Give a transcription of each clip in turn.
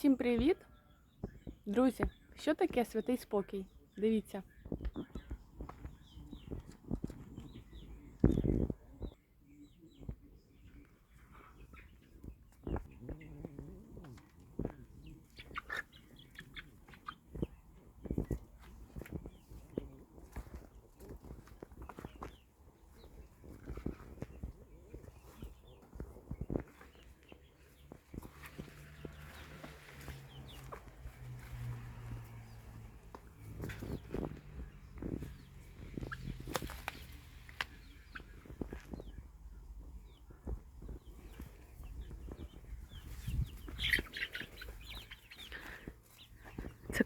Усім привіт! Друзі, що таке святий спокій? Дивіться.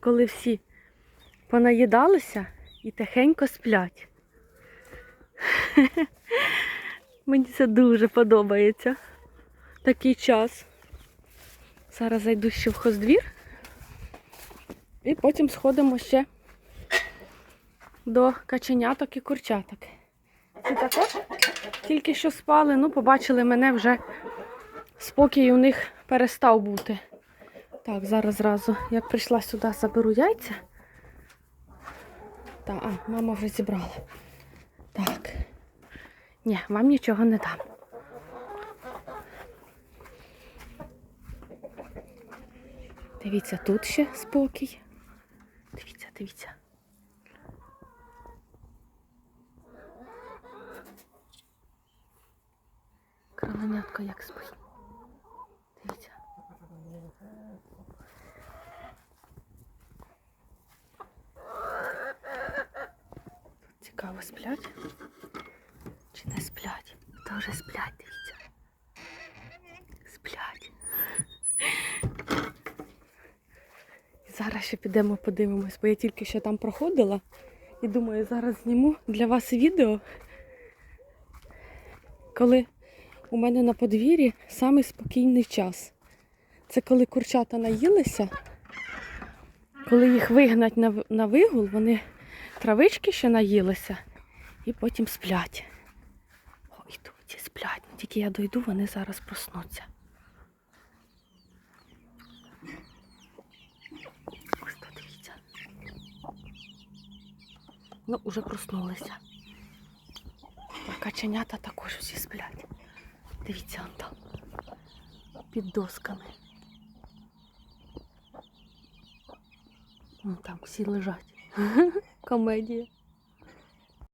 Коли всі понаїдалися і тихенько сплять. Мені це дуже подобається. Такий час. Зараз зайду ще в хоздвір і потім сходимо ще до каченяток і курчаток. Ці також тільки що спали, ну, побачили мене вже спокій у них перестав бути. Так, зараз зразу, як прийшла сюди, заберу яйця. Так, а, мама вже зібрала. Так. Ні, вам нічого не дам. Дивіться, тут ще спокій. Дивіться, дивіться. Кролинятко як спить. Дивіться. Цікаво, сплять? Чи не сплять? Тоже сплять, дивіться. Сплять. Зараз ще підемо подивимось, бо я тільки що там проходила і думаю, зараз зніму для вас відео, коли у мене на подвір'ї самий спокійний час. Це коли курчата наїлися, коли їх вигнать на вигул, вони травички ще наїлися і потім сплять. О, йдуть і сплять. Ну, Тільки я дойду, вони зараз проснуться. Ось тут дивіться. Ну, уже проснулися. А каченята також всі сплять. Дивіться, он там. Під досками. Вон там всі лежать. Комедія.